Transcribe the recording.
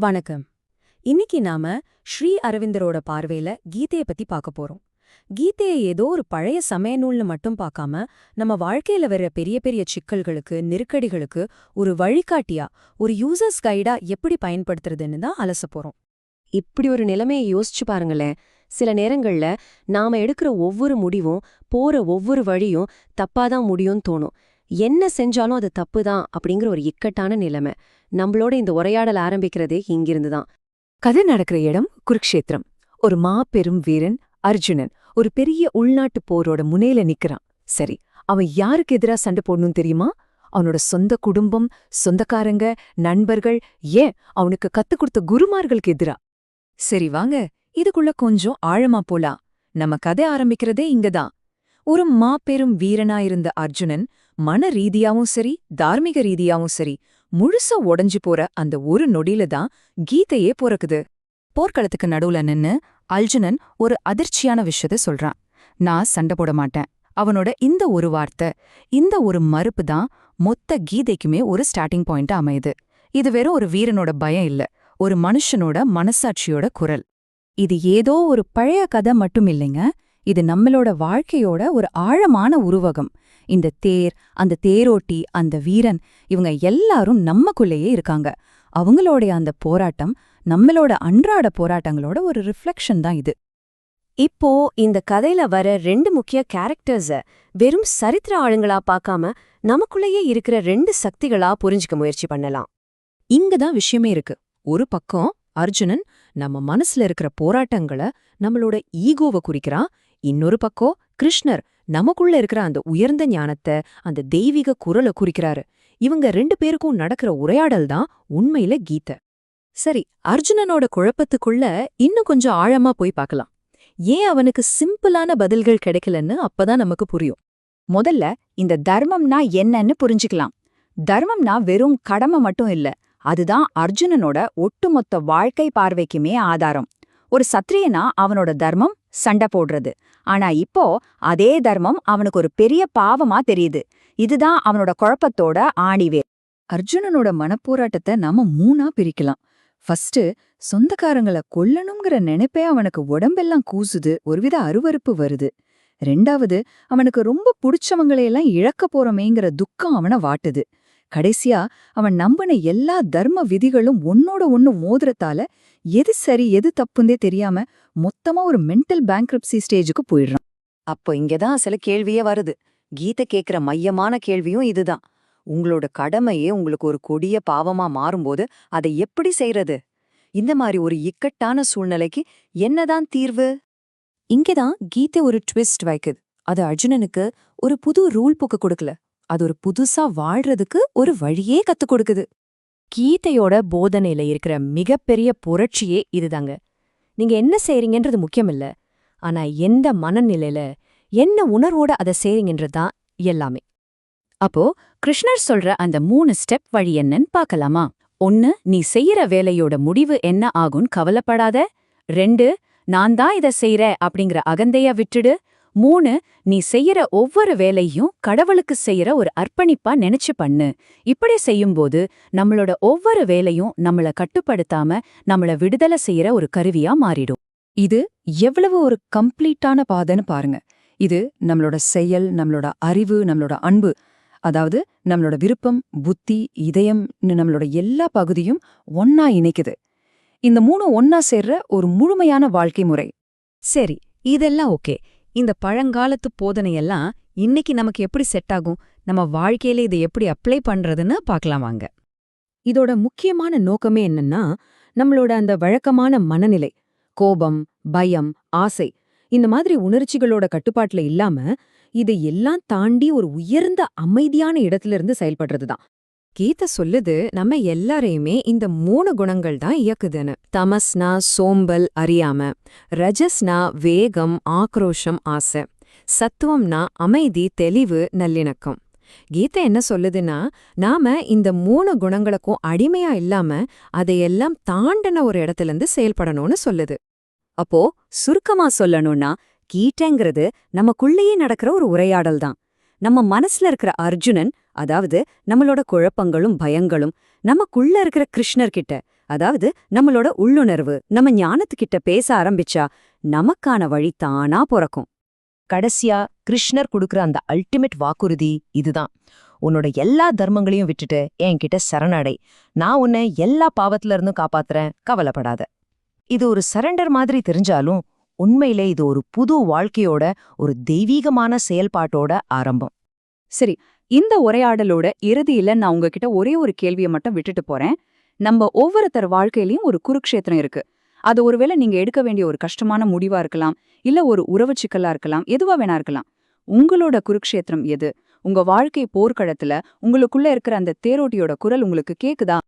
வணக்கம். இன்னைக்கு நாம ஸ்ரீ அரவிந்தரோட பார்வையில கீதைய பத்தி பார்க்க போறோம். கீதைய ஏதோ ஒரு பழைய சமய நூல்னு மட்டும் பார்க்காம நம்ம வாழ்க்கையில வர்ற பெரிய பெரிய சிக்கல்களுக்கு நெருக்கடிகளுக்கு ஒரு வழிகாட்டியா ஒரு யூசர்ஸ் கைடா எப்படி பயன்படுத்துறதுன்னு தான் அலச போறோம். இப்படி ஒரு நிலைமையை யோசிச்சு பாருங்களேன். சில நேரங்கள்ல நாம எடுக்கிற ஒவ்வொரு முடிவும் போற ஒவ்வொரு வழியும் தப்பாதான் முடியும்னு தோணும். என்ன செஞ்சாலும் அது தப்பு தான் அப்படிங்கிற ஒரு இக்கட்டான நிலைமை. நம்மளோட இந்த உரையாடல் ஆரம்பிக்கிறதே இங்கிருந்து தான் கதை நடக்கிற இடம் குருக்ஷேத்திரம். ஒரு மாபெரும் வீரன் அர்ஜுனன் ஒரு பெரிய உள்நாட்டு போரோட முனையில நிக்கிறான். சரி அவன் யாருக்கு எதிரா சண்டை போடணும் தெரியுமா? அவனோட சொந்த குடும்பம் சொந்தக்காரங்க நண்பர்கள் ஏன் அவனுக்கு கத்துக் கொடுத்த குருமார்களுக்கு எதிரா? சரி வாங்க இதுக்குள்ள கொஞ்சம் ஆழமா போலாம். நம்ம கதை ஆரம்பிக்கிறதே இங்கதான். ஒரு மாபெரும் வீரனா இருந்த அர்ஜுனன் மன ரீதியாவும் சரி தார்மீக ரீதியாவும் சரி முழுசா உடைஞ்சு போற அந்த ஒரு நொடியில தான் கீதையே பிறக்குது. போர்க்களத்துக்கு நடுவுல நின்னு அர்ஜுனன் ஒரு அதிர்ச்சியான விஷயத்த சொல்றான். நான் சண்டை போட மாட்டேன். அவனோட இந்த ஒரு வார்த்தை இந்த ஒரு மறுப்பு தான் மொத்த கீதைக்குமே ஒரு ஸ்டார்டிங் பாயிண்ட் அமையுது. இது வெறும் ஒரு வீரனோட பயம் இல்ல ஒரு மனுஷனோட மனசாட்சியோட குரல். இது ஏதோ ஒரு பழைய கதை மட்டும் இல்லைங்க. இது நம்மளோட வாழ்க்கையோட ஒரு ஆழமான உருவகம். இந்த தேர் அந்த தேரோட்டி அந்த வீரன் இவங்க எல்லாரும் நம்மக்குள்ளேயே இருக்காங்க. அவங்களோடைய அந்த போராட்டம் நம்மளோட அன்றாட போராட்டங்களோட ஒரு ரிஃப்ளெக்ஷன் தான் இது. இப்போ இந்த கதையில வர ரெண்டு முக்கிய கேரக்டர்ஸ வெறும் சரித்திர ஆளுங்களா பார்க்காம நமக்குள்ளேயே இருக்கிற ரெண்டு சக்திகளா புரிஞ்சுக்க முயற்சி பண்ணலாம். இங்க தான் விஷயமே இருக்கு. ஒரு பக்கம் அர்ஜுனன் நம்ம மனசுல இருக்கிற போராட்டங்களை நம்மளோட ஈகோவை குறிக்கிறான் இன்னொரு பக்கம் கிருஷ்ணர் நமக்குள்ள இருக்கிற அந்த உயர்ந்த ஞானத்தை அந்த தெய்வீக குரலை குறிக்கிறாரு. இவங்க ரெண்டு பேருக்கும் நடக்கிற உரையாடல் தான் உண்மையில கீதை. சரி அர்ஜுனனோட குழப்பத்துக்குள்ள இன்னும் கொஞ்சம் ஆழமா போய் பார்க்கலாம். ஏன் அவனுக்கு சிம்பிளான பதில்கள் கிடைக்கலன்னு அப்பதான் நமக்கு புரியும். முதல்ல இந்த தர்மம்னா என்னன்னு புரிஞ்சுக்கலாம். தர்மம்னா வெறும் கடமை மட்டும் இல்ல அதுதான் அர்ஜுனனோட ஒட்டுமொத்த வாழ்க்கை பார்வைக்குமே ஆதாரம். ஒரு சத்திரியனா அவனோட தர்மம் சண்டை போடுறது. ஆனா இப்போ அதே தர்மம் அவனுக்கு ஒரு பெரிய பாவமா தெரியுது. இதுதான் அவனோட குழப்பத்தோட ஆணிவே அர்ஜுனனோட மனப்போராட்டத்தை நாம மூணா பிரிக்கலாம். ஃபர்ஸ்ட் சொந்தக்காரங்கள கொல்லணுங்கிற நினைப்பே அவனுக்கு உடம்பெல்லாம் கூசுது ஒருவித அருவருப்பு வருது. ரெண்டாவது அவனுக்கு ரொம்ப புடிச்சவங்களையெல்லாம் இழக்க போறமேங்கிற துக்கம் அவனை வாட்டுது. கடைசியா அவன் நம்பின எல்லா தர்ம விதிகளும் ஒன்னோட ஒன்னு மோதுறத்தால எது சரி எது தப்புந்தே தெரியாம மொத்தமா ஒரு மென்டல் பேங்க்ரப்சி ஸ்டேஜுக்கு போயிடுறான். அப்போ இங்கதான் சில கேள்வியே வருது. கீதை கேக்குற மையமான கேள்வியும் இதுதான். உங்களோட கடமையே உங்களுக்கு ஒரு கொடிய பாவமா மாறும்போது அதை எப்படி செய்யறது இந்த மாதிரி ஒரு இக்கட்டான சூழ்நிலைக்கு என்னதான் தீர்வு? இங்கதான் கீதை ஒரு ட்விஸ்ட் வைக்குது. அது அர்ஜுனனுக்கு ஒரு புது ரூல் புக்கு கொடுக்கல. அது ஒரு புதுசா வாழ்றதுக்கு ஒரு வழியே கத்துக் கொடுக்குது. கீதையோட போதனையில இருக்கிற மிகப்பெரிய புரட்சியே இதுதாங்க. நீங்க என்ன செய்றீங்கன்றது முக்கியமில்ல. ஆனா எந்த மனநிலையில என்ன உணர்வோட அதை செய்றீங்கன்றது தான் எல்லாமே. அப்போ கிருஷ்ணர் சொல்ற அந்த மூணு ஸ்டெப் வழி என்னன்னு பார்க்கலாமா? ஒன்னு நீ செய்யற வேலையோட முடிவு என்ன ஆகும்னு கவலைப்படாத. ரெண்டு நான் தான் இத செய்யற அப்படிங்கிற அகந்தைய விட்டுடு. மூணு நீ செய்யற ஒவ்வொரு வேலையும் கடவுளுக்கு செய்யற ஒரு அர்ப்பணிப்பா நினைச்சு பண்ணு. இப்படி செய்யும்போது நம்மளோட ஒவ்வொரு வேலையும் நம்மள கட்டுப்படுத்தாம நம்மள விடுதலை செய்யற ஒரு கருவியா மாறிடும். இது எவ்வளவு ஒரு கம்ப்ளீட்டான பாதைன்னு பாருங்க. இது நம்மளோட செயல் நம்மளோட அறிவு நம்மளோட அன்பு அதாவது நம்மளோட விருப்பம் புத்தி இதயம்னு நம்மளோட எல்லா பகுதியும் ஒன்னா இணைக்குது. இந்த மூணு ஒன்னா சேர்ற ஒரு முழுமையான வாழ்க்கை முறை. சரி இதெல்லாம் ஓகே. இந்த பழங்காலத்து போதனையெல்லாம் இன்னைக்கு நமக்கு எப்படி செட் ஆகும்? நம்ம வாழ்க்கையில இதை எப்படி அப்ளை பண்றதுன்னு பார்க்கலாம் வாங்க. இதோட முக்கியமான நோக்கமே என்னன்னா நம்மளோட அந்த வழக்கமான மனநிலை கோபம் பயம் ஆசை இந்த மாதிரி உணர்ச்சிகளோட கட்டுப்பாட்டுல இல்லாம இதை எல்லாம் தாண்டி ஒரு உயர்ந்த அமைதியான இடத்துல இருந்து செயல்படுறதுதான். கீதை சொல்லுது நம்ம எல்லாரையுமே இந்த மூணு குணங்கள் தான் இயக்குதுன்னு. தமஸ்னா சோம்பல் அறியாம. ரஜஸ்னா வேகம் ஆக்ரோஷம் ஆசை. சத்துவம்னா அமைதி தெளிவு நல்லிணக்கம். கீதை என்ன சொல்லுதுன்னா நாம இந்த மூணு குணங்களுக்கும் அடிமையா இல்லாம அதையெல்லாம் தாண்டின ஒரு இடத்துல இருந்து செயல்படணும்னு சொல்லுது. அப்போ சுருக்கமா சொல்லணும்னா கீட்டைங்கிறது நமக்குள்ளேயே நடக்கிற ஒரு உரையாடல் தான். நம்ம மனசுல இருக்கிற அர்ஜுனன் அதாவது நம்மளோட குழப்பங்களும் பயங்களும் நமக்குள்ள இருக்கிற கிருஷ்ணர்கிட்ட அதாவது நம்மளோட உள்ளுணர்வு நம்ம ஞானத்துக்கிட்ட பேச ஆரம்பிச்சா நமக்கான வழி தானா பிறக்கும். கடைசியா கிருஷ்ணர் கொடுக்குற அந்த அல்டிமேட் வாக்குறுதி இதுதான். உன்னோட எல்லா தர்மங்களையும் விட்டுட்டு என்கிட்ட சரணடை. நான் உன்னை எல்லா பாவத்துல இருந்தும் காப்பாத்துறேன். கவலைப்படாத. இது ஒரு சரண்டர் மாதிரி தெரிஞ்சாலும் உண்மையிலே இது ஒரு புது வாழ்க்கையோட ஒரு தெய்வீகமான செயல்பாட்டோட ஆரம்பம். சரி இந்த உரையாடலோட இறுதியில நான் உங்ககிட்ட ஒரே ஒரு கேள்வியை மட்டும் விட்டுட்டு போறேன். நம்ம ஒவ்வொருத்தர் வாழ்க்கையிலயும் ஒரு குருக்ஷேத்திரம் இருக்கு. அது ஒருவேளை நீங்க எடுக்க வேண்டிய ஒரு கஷ்டமான முடிவா இருக்கலாம் இல்ல ஒரு உறவு சிக்கலா இருக்கலாம் எதுவா வேணா இருக்கலாம். உங்களோட குருக்ஷேத்திரம் எது? உங்க வாழ்க்கை போர்க்களத்துல உங்களுக்குள்ள இருக்கிற அந்த தேரோட்டியோட குரல் உங்களுக்கு கேக்குதா?